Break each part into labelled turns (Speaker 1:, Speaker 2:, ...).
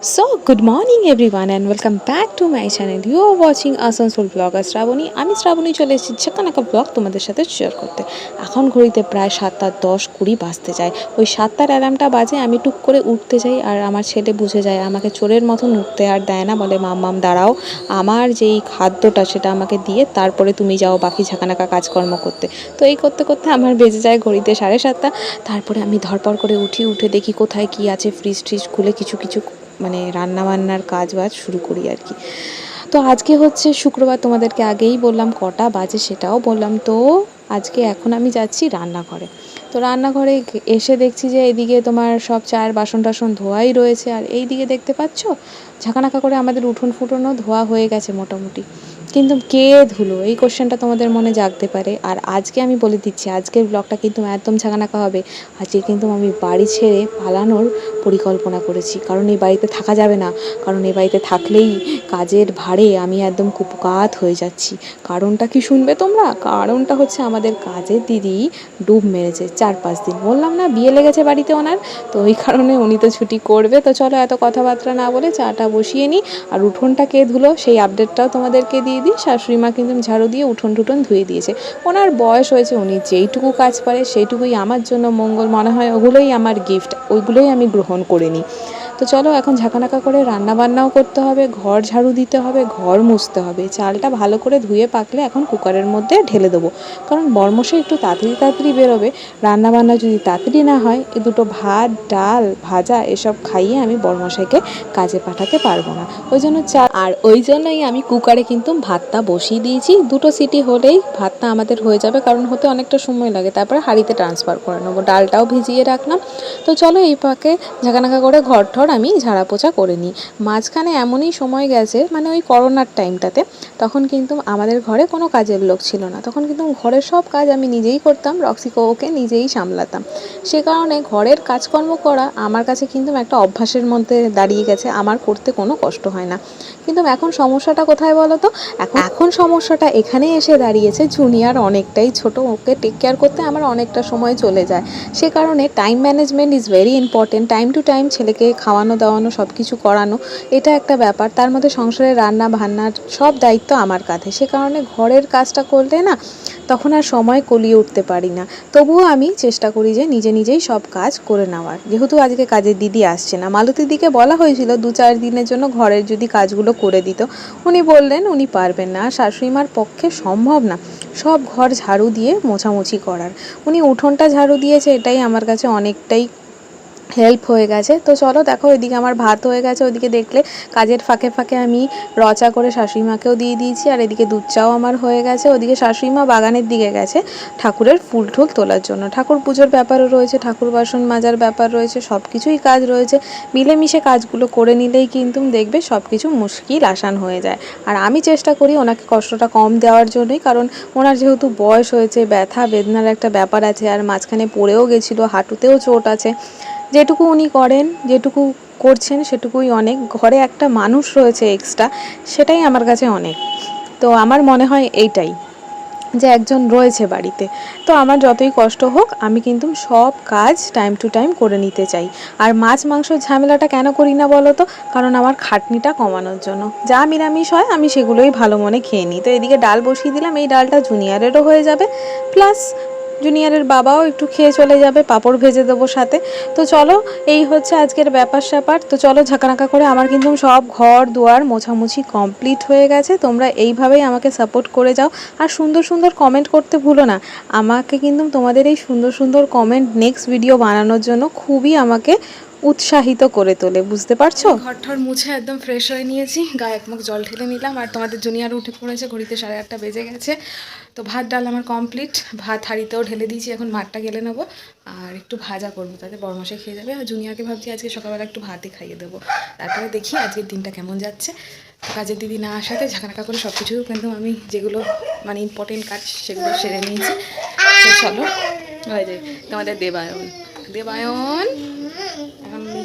Speaker 1: So, good morning everyone and welcome back to my channel. You are watching Asansol blogger Srabani আমি শ্রাবণী চলে এসেছি ছেকানাকা blog তোমাদের সাথে share করতে। এখন ঘড়িতে প্রায় সাতটা দশ কুড়ি বাজতে যায়। ওই সাতটার অ্যালার্মটা বাজে আমি টুক করে উঠতে যাই আর আমার ছেলে বুঝে যায় আমাকে চোরের মতন উঠতে আর দেয় না বলে মাম মাম দাঁড়াও। আমার যেই খাদ্যটা সেটা আমাকে দিয়ে তারপরে তুমি যাও বাকি ঝাঁকানাকা কাজকর্ম করতে। তো এই করতে করতে আমার বেজে যায় ঘড়িতে সাড়ে সাতটা। তারপরে আমি ধরপড় করে উঠি উঠে দেখি কোথায় কি আছে ফ্রিজ ট্রিজ খুলে কিছু কিছু মানে রান্নাবান্নার কাজ বাজ শুরু করি আর কি। তো আজকে হচ্ছে শুক্রবার, তোমাদেরকে আগেই বললাম কটা বাজে সেটাও বললাম। তো আজকে এখন আমি যাচ্ছি রান্নাঘরে। তো রান্নাঘরে এসে দেখছি যে এদিকে তোমার সব চায়ের বাসন টাসন ধোয়াই রয়েছে। আর এই দিকে দেখতে পাচ্ছ, ঝাঁকানাকা করে আমাদের উঠোন ফুটোনও ধোয়া হয়ে গেছে মোটামুটি। কিন্তু কে ধুলো? এই কোশ্চেনটা তোমাদের মনে জাগতে পারে। আর আজকে আমি বলে দিচ্ছি, আজকের ব্লগটা কিন্তু একদম ঝাঁকানাকা হবে। আজকে কিন্তু আমি বাড়ি ছেড়ে পালানোর পরিকল্পনা করেছি। কারণ এই বাড়িতে থাকা যাবে না। কারণ এই বাড়িতে থাকলেই কাজের ভারে আমি একদম কুপকাত হয়ে যাচ্ছি। কারণটা কি শুনবে তোমরা? কারণটা হচ্ছে আমাদের কাজের দিদি ডুব মেরেছে। চার পাঁচ দিন। বললাম, না, বিয়ে লেগেছে বাড়িতে ওনার। তো ওই কারণে উনি তো ছুটি করবে। তো চলো এত কথাবার্তা না বলে চাটা বসিয়ে নিই। আর উঠোনটা কে ধুলো, সেই আপডেটটাও তোমাদেরকে দিয়ে দিই। শাশুড়ি মা কিন্তু ঝাড়ু দিয়ে উঠোন টুটন ধুয়ে দিয়েছে। ওনার বয়স হয়েছে, উনি যেইটুকু কাজ পারে, সেইটুকুই আমার জন্য মঙ্গল মনে হয়। ওগুলোই আমার গিফট ওইগুলোই আমি গ্রহণ করে নিই। তো চলো এখন ঝাঁকানাকা করে রান্না বান্নাও করতে হবে, ঘর ঝাড়ু দিতে হবে, ঘর মুছতে হবে। চালটা ভালো করে ধুয়ে পাকলে এখন কুকারের মধ্যে ঢেলে দেবো। কারণ বর্মশে একটু তাড়াতাড়ি তাড়াতাড়ি বেরোবে। রান্না বান্না যদি তাড়াতাড়ি না হয়, এ দুটো ভাত, ডাল, ভাজা এসব খাইয়ে আমি বর্মশাইকে কাজে পাঠাতে পারব না। ওই জন্য চা আর ওই জন্যই আমি কুকারে কিন্তু ভাতটা বসিয়ে দিয়েছি। দুটো সিটি হলেই ভাতটা আমাদের হয়ে যাবে, কারণ হতে অনেকটা সময় লাগে। তারপরে হাঁড়িতে ট্রান্সফার করে নেব। ডালটাও ভিজিয়ে রাখলাম। তো চলো এই পাকে ঝাঁকানাকা করে ঘর ঠর আমি ঝাড়া পোছা করে নিই। মাঝখানে এমনই সময় গেছে মানে ওই করোনার টাইমটাতে, তখন কিন্তু আমাদের ঘরে কোনো কাজের লোক ছিল না। তখন কিন্তু ঘরের সব কাজ আমি নিজেই করতাম, রক্সিকো ওকে নিজেই সামলাতাম। সে কারণে ঘরের কাজকর্ম করা আমার কাছে কিন্তু একটা অভ্যাসের মধ্যে দাঁড়িয়ে গেছে, আমার করতে কোনো কষ্ট হয় না। কিন্তু এখন সমস্যাটা কোথায় বলো তো? এখন সমস্যাটা এখানে এসে দাঁড়িয়েছে, জুনিয়র অনেকটাই ছোট, ওকে টেক কেয়ার করতে আমার অনেকটা সময় চলে যায়। সে কারণে time management is very important time to time ছেলেকে খাওয়ানো, দাওয়ানো সব কিছু করানো, এটা একটা ব্যাপার। তার মধ্যে সংসারের রান্না বান্নার সব দায়িত্ব আমার কাঁধে। সে কারণে ঘরের কাজটা করলে না, তখন আর সময় কলিয়ে উঠতে পারি না। তবুও আমি চেষ্টা করি যে নিজে নিজেই সব কাজ করে নেওয়ার। যেহেতু আজকে কাজের দিদি আসছে না মালতীর দিকে বলা হয়েছিল দু চার দিনের জন্য ঘরের যদি কাজগুলো করে দিত। উনি বললেন, উনি পারবেন না, আর শাশুড়ি মার পক্ষে সম্ভব না। সব ঘর ঝাড়ু দিয়ে মোছামুছি করার। উনি উঠোনটা ঝাড়ু দিয়েছে, এটাই আমার কাছে অনেকটাই হেল্প হয়ে গেছে। তো চলো দেখো, ওইদিকে আমার ভাত হয়ে গেছে, ওইদিকে দেখলে কাজের ফাঁকে ফাঁকে আমি রচা করে শাশুড়ি মাকেও দিয়ে দিয়েছি, আর এদিকে দুধ চাও আমার হয়ে গেছে। ওদিকে শাশুড়ি মা বাগানের দিকে গেছে ঠাকুরের ফুল টুল তোলার জন্য। ঠাকুর পুজোর ব্যাপারও রয়েছে, ঠাকুর বাসন মাজার ব্যাপার রয়েছে সব কিছুই কাজ রয়েছে। মিলেমিশে কাজগুলো করে নিলেই কিন্তু দেখবে সব কিছু মুশকিল আসান হয়ে যায়। আর আমি চেষ্টা করি ওনাকে কষ্টটা কম দেওয়ার জন্যই, কারণ ওনার যেহেতু বয়স হয়েছে, ব্যথা, বেদনার একটা ব্যাপার আছে, আর মাঝখানে পড়েও গেছিল, হাঁটুতেও চোট আছে। যেটুকু উনি করেন, যেটুকু করছেন, সেটুকুই অনেক। ঘরে একটা মানুষ রয়েছে এক্সট্রা সেটাই আমার কাছে অনেক। তো আমার মনে হয় এইটাই, যে একজন রয়েছে বাড়িতে। তো আমার যতই কষ্ট হোক, আমি কিন্তু সব কাজ টাইম টু টাইম করে নিতে চাই। আর মাছ মাংসর ঝামেলাটা কেন করি না বলো তো? কারণ আমার খাটনিটা কমানোর জন্য। যা নিরামিষ হয়, আমি সেগুলোই ভালো মনে খেয়ে নিই। তো এদিকে ডাল বসিয়ে দিলাম, এই ডালটা জুনিয়রেরও হয়ে যাবে। প্লাস জুনিয়রের বাবাও একটু খেয়ে চলে যাবে, পাঁপড় ভেজে দেবো সাথে। তো চলো, এই হচ্ছে আজকের ব্যাপার স্যাপার। তো চলো, ঝাঁকানাকা করে আমার কিন্তু সব ঘর দুয়ার মোছামুছি কমপ্লিট হয়ে গেছে। তোমরা এইভাবেই আমাকে সাপোর্ট করে যাও। আর সুন্দর সুন্দর কমেন্ট করতে ভুলো না। আমাকে কিন্তু তোমাদের এই সুন্দর সুন্দর কমেন্ট নেক্সট ভিডিও বানানোর জন্য খুবই আমাকে উৎসাহিত করে তোলে, বুঝতে পারছ?
Speaker 2: ঘর ঠর মুছে একদম ফ্রেশ হয়ে নিয়েছি। গায়ে এক মুখ জল ঢেলে নিলাম। আর তোমাদের জুনিয়র উঠে পড়েছে, ঘড়িতে সাড়ে আটটা বেজে গেছে। তো ভাত ডাল আমার কমপ্লিট ভাত হাঁড়িতেও ঢেলে দিয়েছি, এখন ভাতটা গেলে নেব। আর একটু ভাজা করব, তাতে বরমাসে খেয়ে যাবে। আর জুনিয়াকে ভাবছি আজকে সকালবেলা একটু ভাতই খাইয়ে দেবো। তারপরে দেখি আজকের দিনটা কেমন যাচ্ছে। কাজের দিদি না আসাতে ঝাঁকানাকা করে সব কিছু কিন্তু আমি যেগুলো মানে ইম্পর্টেন্ট কাজ সেগুলো সেরে নিয়েছি। চলো ওই যে তোমাদের দেবায়ন। দেবায়ন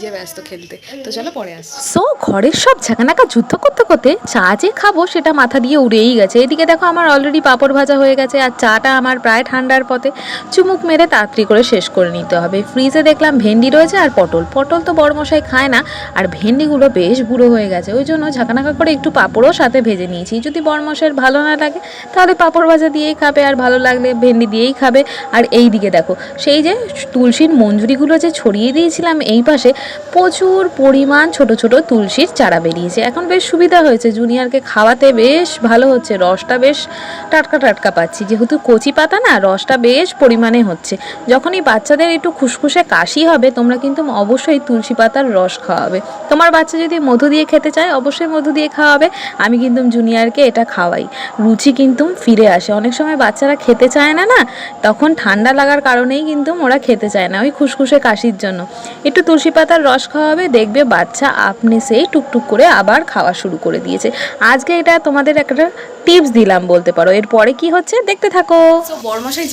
Speaker 2: নিজে ব্যস্ত খেলতে। তো চলো পরে আসছি
Speaker 1: সো ঘরের সব ঝাঁকানাকা যুদ্ধ করতে করতে চা যে খাব সেটা মাথা দিয়ে উড়েই গেছে। এদিকে দেখো আমার অলরেডি পাঁপড় ভাজা হয়ে গেছে আর চাটা আমার প্রায় ঠান্ডার পথে চুমুক মেরে তাড়াতাড়ি করে শেষ করে নিতে হবে। ফ্রিজে দেখলাম ভেন্ডি রয়েছে আর পটল। পটল তো বড় মশাই খায় না আর ভেন্ডিগুলো বেশ বুড়ো হয়ে গেছে। ওই জন্য ঝাঁকানাকা করে একটু পাঁপড়ও সাথে ভেজে নিয়েছি। যদি বড় মশাইয়ের ভালো না লাগে, তাহলে পাঁপড় ভাজা দিয়েই খাবে আর ভালো লাগলে ভেন্ডি দিয়েই খাবে। আর এই দিকে দেখো, সেই যে তুলসীর মঞ্জুরিগুলো যে ছড়িয়ে দিয়েছিলাম এই পাশে প্রচুর পরিমাণ ছোট ছোট তুলসীর চারা বেরিয়েছে। এখন বেশ সুবিধা হয়েছে। জুনিয়রকে খাওয়াতে বেশ ভালো হচ্ছে। রসটা বেশ টাটকা টাটকা পাচ্ছি। যেহেতু কচি পাতা না, রসটা বেশ পরিমাণে হচ্ছে। যখনই বাচ্চাদের একটু খুসখুসে কাশি হবে, তোমরা কিন্তু অবশ্যই তুলসী পাতার রস খাওয়াবে। তোমার বাচ্চা যদি মধু দিয়ে খেতে চায়, অবশ্যই মধু দিয়ে খাওয়াবে। আমি কিন্তু জুনিয়রকে এটা খাওয়াই। রুচি কিন্তু ফিরে আসে। অনেক সময় বাচ্চারা খেতে চায় না না, তখন ঠান্ডা লাগার কারণেই কিন্তু ওরা খেতে চায় না, ওই খুসখুসে কাশির জন্য। একটু তুলসী পাতার রস খাওয়াবে, দেখবে বাচ্চা আপনি সেই টুকটুক করে আবার খাওয়া শুরু করে দিয়েছে। আজকে এটা তোমাদের একটা টিপস দিলাম বলতে পারো। এরপরে কি হচ্ছে দেখতে থাকো।
Speaker 2: তো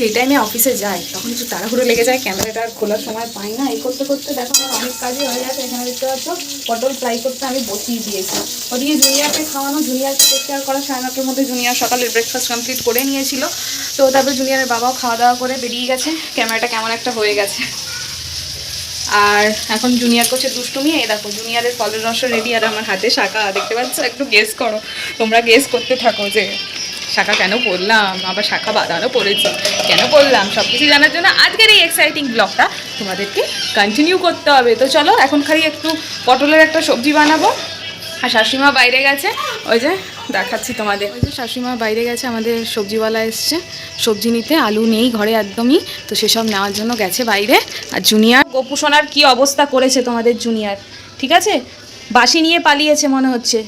Speaker 2: যেই টাইমে অফিসে যায়, তখন একটু তাড়াহুড়ো লেগে যায় ক্যামেরাটা আর খোলার সময় পাই না। এই করতে করতে দেখো আমার অনেক কাজই হয়ে গেছে, এখানে দেখতে পাচ্ছ, পটল ফ্রাই করতে আমি বসিয়ে দিয়েছি। ওদিকে জুনিয়রকে খাওয়ানো জুনিয়রকে টেক কেয়ার করা, সাড়ে নটার মধ্যে জুনিয়ার সকালের ব্রেকফাস্ট কমপ্লিট করে নিয়েছিল। তো তারপর জুনিয়ারের বাবাও খাওয়া দাওয়া করে বেরিয়ে গেছে। ক্যামেরাটা কেমন একটা হয়ে গেছে। আর এখন জুনিয়র করছে দুষ্টুমি, এই দেখো জুনিয়রের ফলের রস রেডি আর আমার হাতে শাখা। দেখতে পাচ্ছ? একটু গেস করো। তোমরা গেস করতে থাকো যে শাখা কেন পড়লাম? আবার শাখা বাঁধানো পড়েছে। কেন পড়লাম? সব কিছু জানার জন্য আজকের এই এক্সাইটিং ব্লগটা তোমাদেরকে কন্টিনিউ করতে হবে। তো চলো, এখন খালি একটু পটলের একটা সবজি বানাবো। আর শাশুড়িমা বাইরে গেছে। ওই যে দেখাচ্ছি তোমাদের। ওই যে শাশুড়িমা বাইরে গেছে, আমাদের সবজিওয়ালা এসছে। সবজি নিতে, আলু নেই ঘরে একদমই, তো সেসব নেওয়ার জন্য গেছে বাইরে। আর জুনিয়র গোপু সোনার কী অবস্থা করেছে তোমাদের জুনিয়র? ঠিক আছে? বাসি নিয়ে পালিয়েছে মনে হচ্ছে।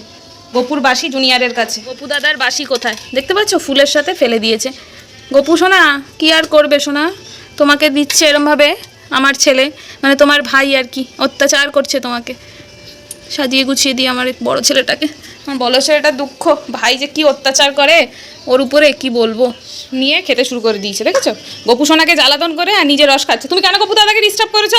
Speaker 2: গোপুর বাসি জুনিয়রের কাছে। গোপু দাদার বাসি কোথায়? দেখতে পাচ্ছ? ফুলের সাথে ফেলে দিয়েছে। গোপু সোনা, কি আর করবে সোনা? তোমাকে দিচ্ছে এরমভাবে আমার ছেলে। মানে তোমার ভাই আর কি। অত্যাচার করছে তোমাকে। সাজিয়ে গুছিয়ে দিই আমার বড় ছেলেটাকে। আমার বড় ছেলেটা দুঃখ, ভাই যে কি অত্যাচার করে, ওর উপরে কি বলব? নিয়ে খেতে শুরু করে দিয়েছে, দেখেছ? গোপু সোনাকে জ্বালাতন করে আর নিজে রস খাচ্ছে। তুমি কেন গোপু দাদাকে ডিস্টার্ব করেছ?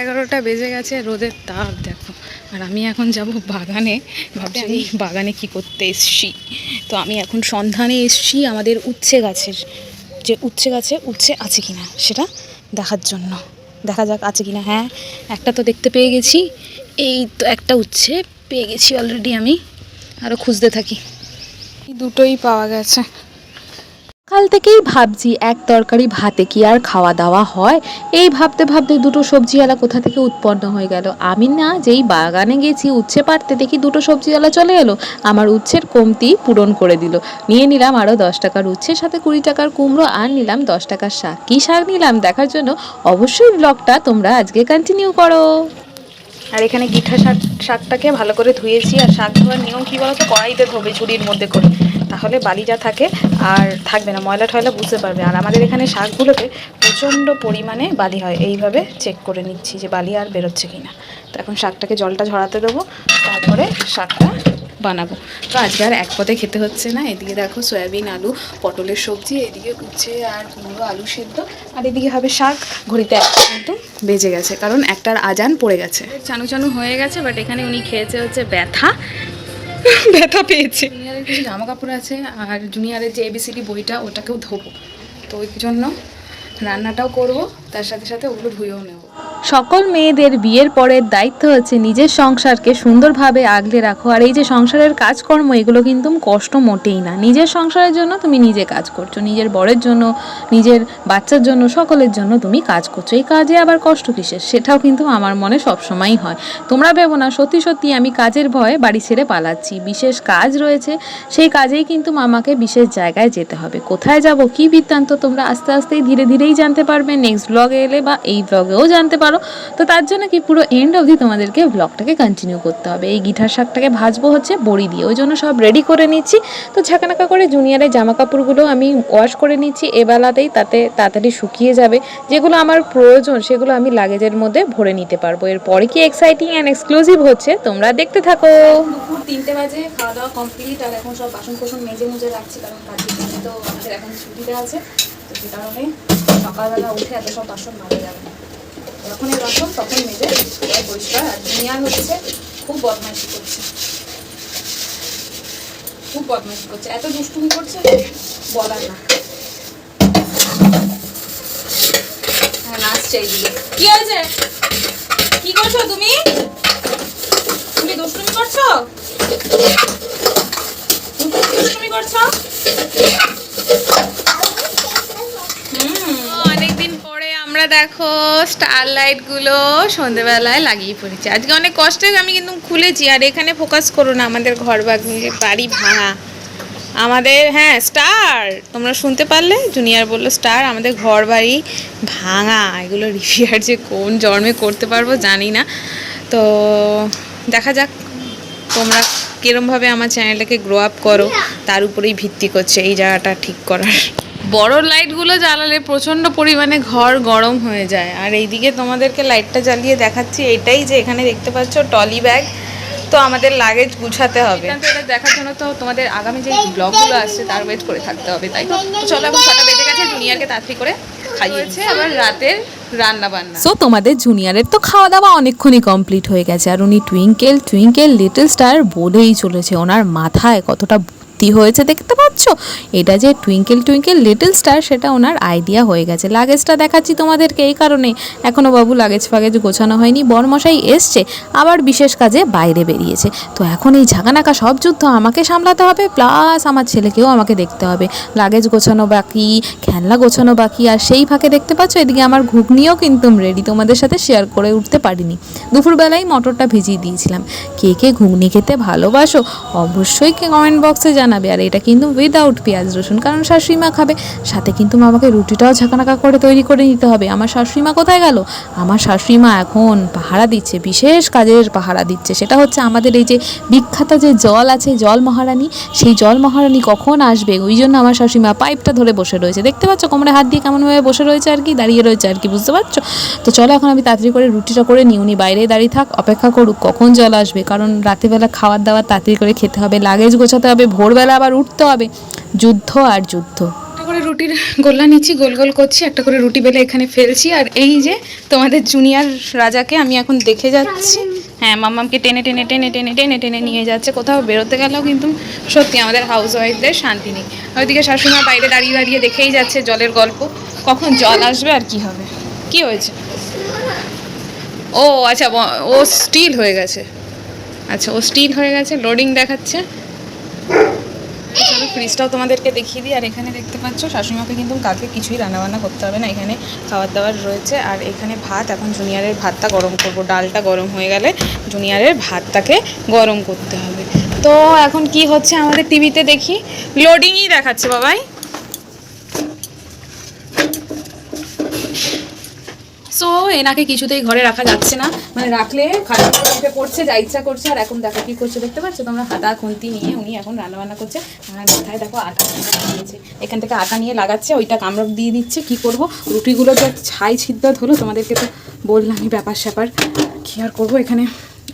Speaker 2: এগারোটা বেজে গেছে রোদের তাপ, দেখো। আর আমি এখন যাব বাগানে। ভাবছি আমি বাগানে কি করতে এসছি। তো আমি এখন সন্ধানে এসছি আমাদের উচ্ছে গাছের। যে উচ্ছে গাছে উচ্ছে আছে কিনা, সেটা দেখার জন্য। দেখা যাক আছে কিনা। হ্যাঁ একটা তো দেখতে পেয়ে গেছি। এই তো একটা উচ্ছে পেয়ে গেছি অলরেডি আমি। আরও খুঁজতে থাকি। দুটোই পাওয়া গেছে।
Speaker 1: কাল থেকেই ভাবছি এক তরকারি ভাতে কি আর খাওয়া দাওয়া হয়। এই ভাবতে ভাবতে দুটো সবজিওয়ালা কোথা থেকে উৎপন্ন হয়ে গেল? আমি না যেই বাগানে গেছি, উচ্ছে পারতে দেখি দুটো সবজিওয়ালা চলে এলো। আমার উচ্ছের কমতি পূরণ করে দিল। নিয়ে নিলাম আরও দশ টাকার উচ্ছের সাথে কুড়ি টাকার কুমড়ো আর নিলাম দশ টাকার শাক। কী শাক নিলাম দেখার জন্য? অবশ্যই ব্লগটা তোমরা আজকে কন্টিনিউ করো।
Speaker 2: আর এখানে গিঠা শাক, শাকটাকে ভালো করে ধুয়েছি। আর শাক ধোয়ার নিয়ম কী বলতো? কড়াইতে ধোবে ঝুড়ির মধ্যে করে। তাহলে বালি যা থাকে আর থাকবে না, ময়লা টয়লা বুঝতে পারবে। আর আমাদের এখানে শাকগুলোতে প্রচণ্ড পরিমাণে বালি হয়। এইভাবে চেক করে নিচ্ছি যে বালি আর বেরোচ্ছে কি না তো এখন শাকটাকে জলটা ঝরাতে দেবো, তারপরে শাকটা বানাবো। তো আজকে আর এক পদে খেতে হচ্ছে না। এদিকে দেখো সয়াবিন, আলু, পটলের সবজি, এদিকে উচ্ছে আর কুমড়ো, আলু সেদ্ধ। আর এদিকে হবে শাক। ঘড়িতে একটা কিন্তু বেজে গেছে, কারণ একটার আজান পড়ে গেছে। চানু চানু হয়ে গেছে বাট এখানে উনি খেয়েছে হচ্ছে ব্যথা। ব্যথা পেয়েছে। জুনিয়ারের কিছু জামা কাপড় আছে, আর জুনিয়ারের যে এবিসিডি বইটা, ওটাকেও ধোবো। তো ওই জন্য রান্নাটাও করব, তার সাথে সাথে ওগুলো ধুয়েও নেব।
Speaker 1: সকল মেয়েদের বিয়ের পরের দায়িত্ব হচ্ছে নিজের সংসারকে সুন্দরভাবে আগলে রাখো। আর এই যে সংসারের কাজকর্ম, এগুলো কিন্তু কষ্ট মোটেই না। নিজের সংসারের জন্য তুমি নিজে কাজ করছ, নিজের বরের জন্য, নিজের বাচ্চার জন্য, সকলের জন্য তুমি কাজ করছ। এই কাজে আবার কষ্ট কিসের? সেটাও কিন্তু আমার মনে সবসময়ই হয়। তোমরা ভেবো না, সত্যি সত্যি আমি কাজের ভয়ে বাড়ি ছেড়ে পালাচ্ছি। বিশেষ কাজ রয়েছে, সেই কাজেই কিন্তু মামাকে বিশেষ জায়গায় যেতে হবে। কোথায় যাব, কি বৃত্তান্ত তোমরা আস্তে আস্তেই ধীরে ধীরেই জানতে পারবে। নেক্সট ব্লগে এলে বা এই ব্লগেও জানতে পারো। তো তার জন্য কি পুরো এন্ড অবধি তোমাদেরকে ব্লগটাকে কন্টিনিউ করতে হবে। এই গিঠার শাকটাকে ভাজবো হচ্ছে বড়ি দিয়ে। ওই জন্য সব রেডি করে নিচ্ছি। তো ঝাঁকানাকা করে জুনিয়রের জামা কাপড়গুলো আমি ওয়াশ করে নিচ্ছি এবেলাতেই। তাতে তাড়াতাড়ি শুকিয়ে যাবে। যেগুলো আমার প্রয়োজন, সেগুলো আমি লাগেজের মধ্যে ভরে নিতে পারব। এরপরে কি এক্সাইটিং অ্যান্ড এক্সক্লুসিভ হচ্ছে, তোমরা দেখতে থাকো।
Speaker 2: দুপুর তিনটে বাজে খাওয়া দাওয়া কমপ্লিট আর এখন সব বাসন কোসন মেজে মুজে রাখছি, কারণ তো আমাদের এখন ছুটিতে আছে। তো সে কারণে সকালবেলা উঠে এত সব বাসন মাজা যাবে যখন এই রসম তখন মেজে সবাই পরিষ্কার। আর জুনিয়ার হচ্ছে খুব বদমাইশি করছে। খুব বদমাইশি করছে। এত দুষ্টুমি করছে, বলার না। হ্যাঁ নাচছে এইদিকে কি হয়েছে? কি করছ তুমি? তুমি দুষ্টুমি করছ? দুষ্টুমি করছ অনেকদিন পরে আমরা দেখো স্টার লাইটগুলো সন্ধেবেলায় লাগিয়ে পড়েছি। আজকে অনেক কষ্টে আমি কিন্তু খুলেছি, আর এখানে ফোকাস করো না, আমাদের ঘর বাড়ি ভাঙা। আমাদের হ্যাঁ স্টার তোমরা শুনতে পারলে? জুনিয়র বলল স্টার আমাদের ঘর বাড়ি ভাঙা। এগুলো রিপেয়ার যে কোন জন্মে করতে পারব জানি না। তো দেখা যাক, তোমরা কিরমভাবে আমার চ্যানেলটাকে গ্রো আপ করো, তার উপরেই ভিত্তি করছে এই জায়গাটা ঠিক করার। বড় লাইটগুলো জ্বালালে প্রচণ্ড পরিমাণে ঘর গরম হয়ে যায়। আর এইদিকে তোমাদেরকে লাইটটা জ্বালিয়ে দেখাচ্ছি। এটাই যে এখানে দেখতে পাচ্ছ টলি ব্যাগ। তো আমাদের লাগেজ গুছাতে হবে। এটা দেখার জন্য তো তোমাদের আগামী যে ব্লগগুলো আসছে তার ওয়েট করে থাকতে হবে তাই তো? তো চলো এখন ছটা বেজে গেছে জুনিয়রকে তাড়াতাড়ি করে খাইয়েছে আবার রাতের রান্না বান্না
Speaker 1: সো তোমাদের জুনিয়রের তো খাওয়া দাওয়া অনেকক্ষণই কমপ্লিট হয়ে গেছে। আর উনি টুইঙ্কেল টুইঙ্কেল লিটল স্টার বলেই চলেছে। ওনার মাথায় কতটা বুদ্ধি হয়েছে দেখতে পাচ্ছ? এটা যে টুইঙ্কেল টুইঙ্কেল লিটল স্টার সেটা ওনার আইডিয়া হয়ে গেছে। লাগেজটা দেখাচ্ছি তোমাদেরকে এই কারণে। এখনও বাবু লাগেজ ফাগেজ গোছানো হয়নি, বরমশাই এসছে, আবার বিশেষ কাজে বাইরে বেরিয়েছে। তো এখন এই ঝাঁকানাকা সব যুদ্ধ আমাকে সামলাতে হবে প্লাস আমার ছেলেকেও আমাকে দেখতে হবে। লাগেজ গোছানো বাকি, খেলনা গোছানো বাকি, আর সেই ফাঁকে দেখতে পাচ্ছ, এদিকে আমার ঘুগনিও কিন্তু রেডি তোমাদের সাথে শেয়ার করে উঠতে পারিনি। দুপুরবেলায় মটরটা ভিজিয়ে দিয়েছিলাম। কে কে ঘুগনি খেতে ভালোবাসো, অবশ্যই কমেন্ট বক্সে জানাবে আর এটা কিন্তু উইদাউট পেঁয়াজ, রসুন। কারণ শাশুড়িমা খাবে, সাথে কিন্তু আমাকে রুটিটাও ঝাঁকানাকা করে তৈরি করে নিতে হবে। আমার শাশুড়িমা কোথায় গেল? আমার শাশুড়িমা এখন পাহারা দিচ্ছে, বিশেষ কাজের পাহারা দিচ্ছে। সেটা হচ্ছে আমাদের এই যে বিখ্যাত যে জল আছে, জল মহারানী, সেই জল মহারানী কখন আসবে? ওই জন্য আমার শাশুড়িমা পাইপটা ধরে বসে রয়েছে। দেখতে পাচ্ছ কোমরে হাত দিয়ে কেমনভাবে বসে রয়েছে আর কি, দাঁড়িয়ে রয়েছে আর কি, বুঝতে পারছ? তো চলো এখন আমি তাড়াতাড়ি করে রুটিটা করে নিই উনি বাইরে দাঁড়িয়ে থাক, অপেক্ষা করুক কখন জল আসবে। কারণ রাতেবেলা খাওয়ার দাওয়ার তাড়াতাড়ি করে খেতে হবে, লাগেজ গোছাতে হবে, ভোরবেলা আবার উঠতে হবে। যুদ্ধ আর যুদ্ধ।
Speaker 2: করে রুটির গোল্লা নিচ্ছি, গোল গোল করছি, একটা করে রুটি বেলে এখানে ফেলছি। আর এই যে তোমাদের জুনিয়র রাজাকে আমি এখন দেখে যাচ্ছি। হ্যাঁ মাম্মামকে টেনে টেনে টেনে টেনে টেনে টেনে নিয়ে যাচ্ছে। কোথাও বেরোতে গেলেও কিন্তু সত্যি আমাদের হাউস ওয়াইফদের শান্তি নেই। ওইদিকে শাশুড়িমা বাইরে দাঁড়িয়ে দাঁড়িয়ে দেখেই যাচ্ছে জলের গল্প। কখন জল আসবে আর কি হবে? কি হয়েছে? ও আচ্ছা ও স্টিল হয়ে গেছে। আচ্ছা ও স্টিল হয়ে গেছে লোডিং দেখাচ্ছে। চলো ফ্রিজটাও তোমাদেরকে দেখিয়ে দিই। আর এখানে দেখতে পাচ্ছ, শাশুড়িমাকে কিন্তু কালকে কিছুই রান্নাবান্না করতে হবে না। এখানে খাবার দাবার রয়েছে। আর এখানে ভাত, এখন জুনিয়রের ভাতটা গরম করব। ডালটা গরম হয়ে গেলে জুনিয়রের ভাতটাকে গরম করতে হবে। তো এখন কি হচ্ছে আমাদের টিভিতে দেখি? লোডিংই দেখাচ্ছে, বাবাই। এনাকে কিছুতেই ঘরে রাখা যাচ্ছে না। মানে রাখলে খারাপ উঠে পড়ছে যা ইচ্ছা করছে আর এখন দেখো কি করছে দেখতে পাচ্ছ? তোমরা হাতা খুন্তি নিয়ে উনি এখন রান্না বান্না করছে। আর মাথায় দেখো আটা নিয়েছে। এখান থেকে আটা নিয়ে লাগাচ্ছে ওইটা কামড় দিয়ে দিচ্ছে। কি করব? রুটিগুলো যে ছাই ছিদ্দাত হলো তোমাদেরকে তো বললামই ব্যাপার স্যাপার। কি আর করব এখানে?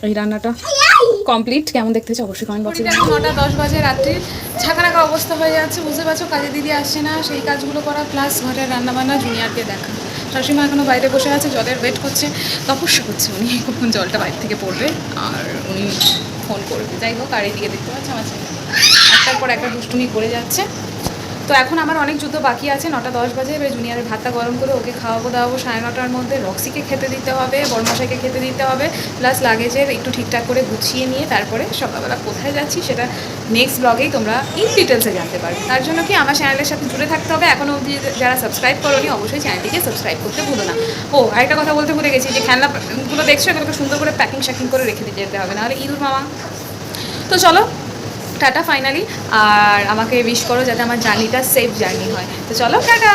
Speaker 2: এই রান্নাটা কমপ্লিট কেমন দেখতে হচ্ছে অবশ্যই কমেন্ট বক্সে নটা দশ বাজে রাত্রির ছাকানাকা অবস্থা হয়ে যাচ্ছে বুঝতে পারছ? কাজে দিদি আসছে না সেই কাজগুলো করা প্লাস ঘরের রান্নাবান্না জুনিয়রকে দেখা। শাশুড়িমা এখনও বাইরে বসে আছে, জলের ওয়েট করছে। তপস্যা করছে উনি, কখন জলটা বাইরে থেকে পড়বে, আর উনি ফোন করবে। যাই হোক, আর এদিকে দেখতে পাচ্ছে আমার ছেলে। একটার পর একটা দুষ্টুমি করে যাচ্ছে। তো এখন আমার অনেক যুদ্ধ বাকি আছে, নটা দশ বাজে, এবার জুনিয়রের ভাতটা গরম করে ওকে খাওয়াবো, দাওয়াবো, সাড়ে নটার মধ্যে রক্সিকে খেতে দিতে হবে, বড়মশাইকে খেতে দিতে হবে প্লাস লাগেজের একটু ঠিকঠাক করে গুছিয়ে নিয়ে তারপরে সকালবেলা কোথায় যাচ্ছি সেটা নেক্সট ব্লগেই তোমরা ইন ডিটেলসে জানতে পারবে। তার জন্য কি আমার চ্যানেলের সাথে জুড়ে থাকতে হবে এখনও অবধি যারা সাবস্ক্রাইব করোনি অবশ্যই চ্যানেলটিকে সাবস্ক্রাইব করতে ভুলো না। ও, আরেকটা কথা বলতে ভুলে গেছি, যে খেলনাগুলো দেখছ এগুলোকে সুন্দর করে প্যাকিং শ্যাকিং করে রেখে দিয়ে যেতে হবে, নাহলে ইঁদুর মামা। তো চলো টাটা ফাইনালি আর আমাকে উইশ করো যাতে আমার জার্নিটা সেফ জার্নি হয়। তো চলো, টাটা!